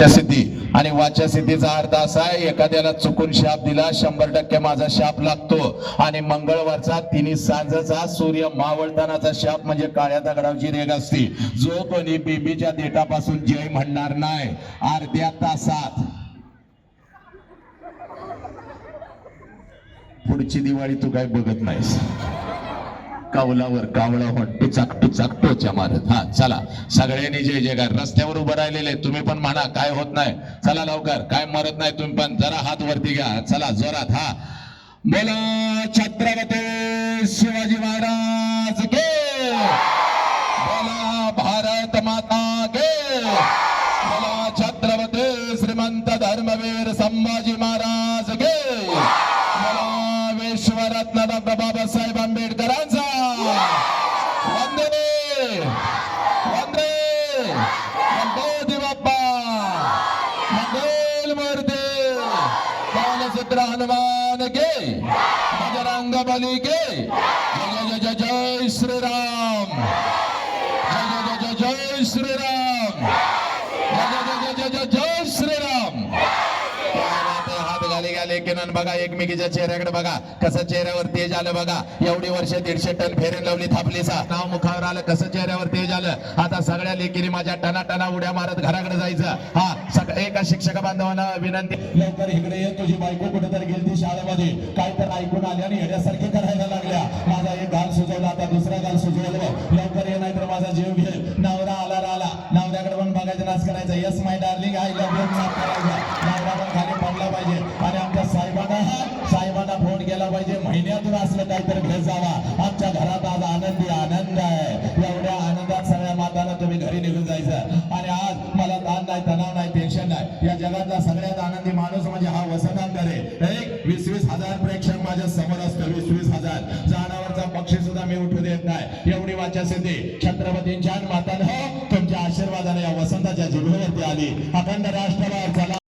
वाच्यासिद्धी आणि वाच्यासिद्धीचा अर्थ असा आहे एखाद्याला चुकून शाप दिला शंभर टक्के माझा शाप लागतो. आणि मंगळवारचा तिन्ही सांजचा सूर्य मावळतानाचा शाप म्हणजे काळ्या दगडावची रेग असते. जो कोणी बेबीच्या देठापासून जय म्हणणार नाही अर्ध्या तासात. पुढची दिवाळी तू काय बघत नाहीस. कावलावर कावळा होत टिचाक टुचाक टोच्या मारत. हा चला. सगळ्यांनी जय काय रस्त्यावर उभं राहिलेले तुम्ही पण म्हणा काय होत नाही. चला लवकर. काय मरत नाही तुम्ही पण जरा हात वरती घ्या. चला जोरात हा. बोला छत्रपती शिवाजी महाराज गे बोला भारत माता गे बोला छत्रपती श्रीमंत धर्मवीर संभाजी महाराज गे बोला विश्वरत्न डॉक्टर बाबासाहेब आंबेडकरांचे बालसूत्र हनुमान के बजरंग बली के जय जय जय जय श्रीराम जय जय जय जय जय श्रीराम जय जय जय जय जय जय श्रीराम हात किनन बघा एकमेकीच्या चेहऱ्याकडे बघा कसं चेहऱ्यावर तेज आलं बघा. एवढी वर्ष दीडशे टन फेरेन लावली थापलीचा नाव मुखावर आलं कसं चेहऱ्यावर तेज आलं. आता सगळ्या लेकीने माझ्या टना टना उड्या मारत घराकडे जायचं. हा एका शिक्षक बांधवांना विनंती लवकर इकडे ये तुझी बायको कुठेतरी गेली शाळेमध्ये. काय तर ऐकून आले आणि येण्यासारखे करायला लागल्या. माझा एक गाल सुचवला आता दुसरा गाल सुचवलं लवकर ये नाहीतर माझा जीव घे नवरा आला राला नवऱ्याकडे पण बघायचं नाच करायचं. Yes my darling I love you नाच करायचा. पाहिजे महिन्यातून असलं काहीतरी घेत जावा आमच्या घरात आज आनंदी आनंद आहे. एवढ्या आनंदात सगळ्या माताला तुम्ही घरी निघून जायचं. आणि आज मला ताण नाही तणाव नाही टेन्शन नाही. या जगातला सगळ्यात आनंदी माणूस म्हणजे हा वसंतांकर आहे एक वीस वीस हजार प्रेक्षक माझ्यासमोर असतो वीस वीस हजार. जनावरचा पक्षी सुद्धा मी उठू देत नाही. एवढी वाचा सिद्धी. छत्रपतींच्या मातानं तुमच्या आशीर्वादाने या वसंताच्या जिल्ह्यावरती आली. अखंड राष्ट्रवाद चला